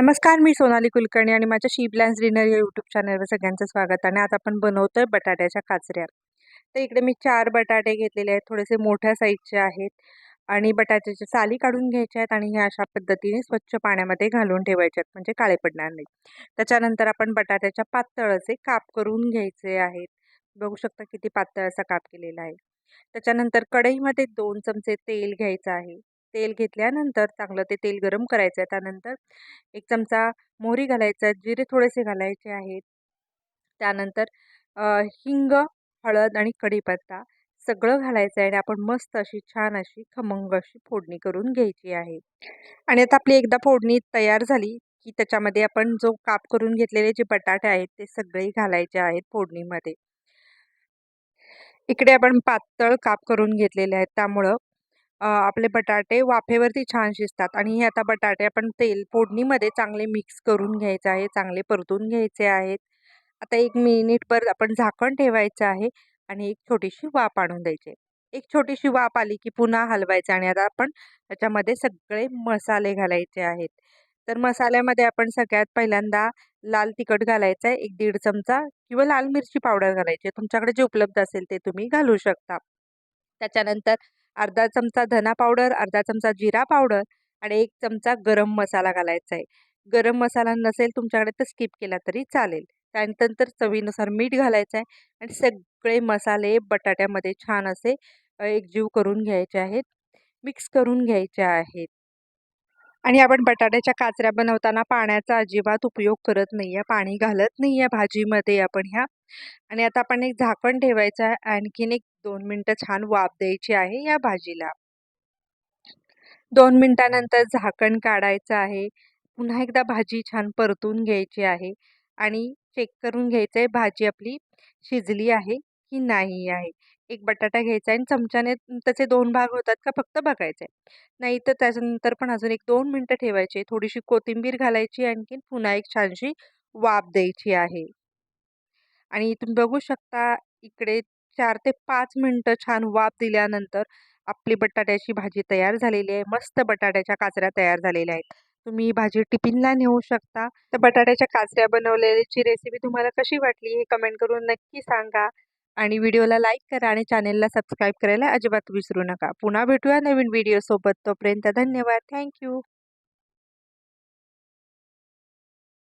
नमस्कार मी सोनाली कुलकर्णी आणि माझ्या शी ब्लॅन्स डिनर या यूट्यूब चॅनलवर सगळ्यांचं स्वागत आणि आज आपण बनवतोय बटाट्याच्या काचऱ्या. तर इकडे मी चार बटाटे घेतलेले आहेत थोडेसे मोठ्या साईजचे आहेत आणि बटाट्याच्या साली काढून घ्यायच्या आहेत आणि ह्या अशा पद्धतीने स्वच्छ पाण्यामध्ये घालून ठेवायचे आहेत म्हणजे काळे पडणार नाही त्याच्यानंतर आपण बटाट्याच्या पातळचे काप करून घ्यायचे आहेत. बघू शकता किती पातळ असा काप केलेला आहे. त्याच्यानंतर कढईमध्ये दोन चमचे तेल घ्यायचं आहे. तेल घेतल्यानंतर चांगलं ते तेल गरम करायचं आहे त्यानंतर एक चमचा मोहरी घालायचा जिरे थोडेसे घालायचे आहेत. त्यानंतर हिंग हळद आणि कढीपत्ता सगळं घालायचं आहे आणि आपण मस्त अशी छान अशी खमंग अशी फोडणी करून घ्यायची आहे. आणि आता आपली एकदा फोडणी तयार झाली की त्याच्यामध्ये आपण जो काप करून घेतलेले जे बटाटे आहेत ते सगळे घालायचे आहेत फोडणीमध्ये. इकडे आपण पातळ काप करून घेतलेले आहेत. त्यामुळं आपले बटाटे वाफेवरती छान शिजतात आणि हे आता बटाटे आपण तेल फोडणीमध्ये चांगले मिक्स करून घ्यायचे आहे चांगले परतून घ्यायचे आहेत. आता एक मिनिटभर आपण झाकण ठेवायचं आहे आणि एक छोटीशी वाफ आणून द्यायची. एक छोटीशी वाफ आली की पुन्हा हलवायचं आणि आता आपण त्याच्यामध्ये सगळे मसाले घालायचे आहेत. तर मसाल्यामध्ये आपण सगळ्यात पहिल्यांदा लाल तिखट घालायचं आहे एक दीड चमचा किंवा लाल मिरची पावडर घालायची तुमच्याकडे जे उपलब्ध असेल ते तुम्ही घालू शकता. त्याच्यानंतर अर्धा चमचा धना पावडर अर्धा चमचा जिरा पावडर आणि एक चमचा गरम मसाला घालायचा आहे. गरम मसाला नसेल तुमच्याकडे तर स्किप केला तरी चालेल. त्यानंतर चवीनुसार मीठ घालायचं आहे आणि सगळे मसाले बटाट्यामध्ये छान असे एकजीव करून घ्यायचे आहेत. मिक्स करून घ्यायचे आहेत. आणि आपण बटाट्याच्या काचऱ्या बनवताना पाण्याचा अजिबात उपयोग करत नाही आहे पाणी घालत नाही आहे भाजीमध्ये आपण ह्या. आणि आता आपण एक झाकण ठेवायचं आहे. आणखीन एक दोन मिनटं छान वाफ द्यायची आहे या भाजीला. दोन मिनटानंतर झाकण काढायचं आहे. पुन्हा एकदा भाजी छान परतून घ्यायची आहे. आणि चेक करून घ्यायचं आहे भाजी आपली शिजली आहे की नाही आहे. एक बटाटा घ्यायचा आहे आणि चमच्याने त्याचे दोन भाग होतात का फक्त बघायचं आहे नाही तर त्याच्यानंतर पण अजून एक दोन मिनटं ठेवायचे थोडीशी कोथिंबीर घालायची आणखीन पुन्हा एक छानशी वाफ द्यायची आहे. आणि तुम्ही बघू शकता इकडे चार ते पाच मिनटं छान वाफ दिल्यानंतर आपली बटाट्याची भाजी तयार झालेली आहे. मस्त बटाट्याच्या काचऱ्या तयार झालेल्या आहेत. तुम्ही ही भाजी टिफिनला नेऊ शकता. तर बटाट्याच्या काचऱ्या बनवलेल्याची रेसिपी तुम्हाला कशी वाटली हे कमेंट करून नक्की सांगा. आणि व्हिडिओला लाईक करा आणि चॅनेलला सबस्क्राईब करायला अजिबात विसरू नका. पुन्हा भेटूया नवीन व्हिडिओसोबत. तोपर्यंत धन्यवाद. थँक्यू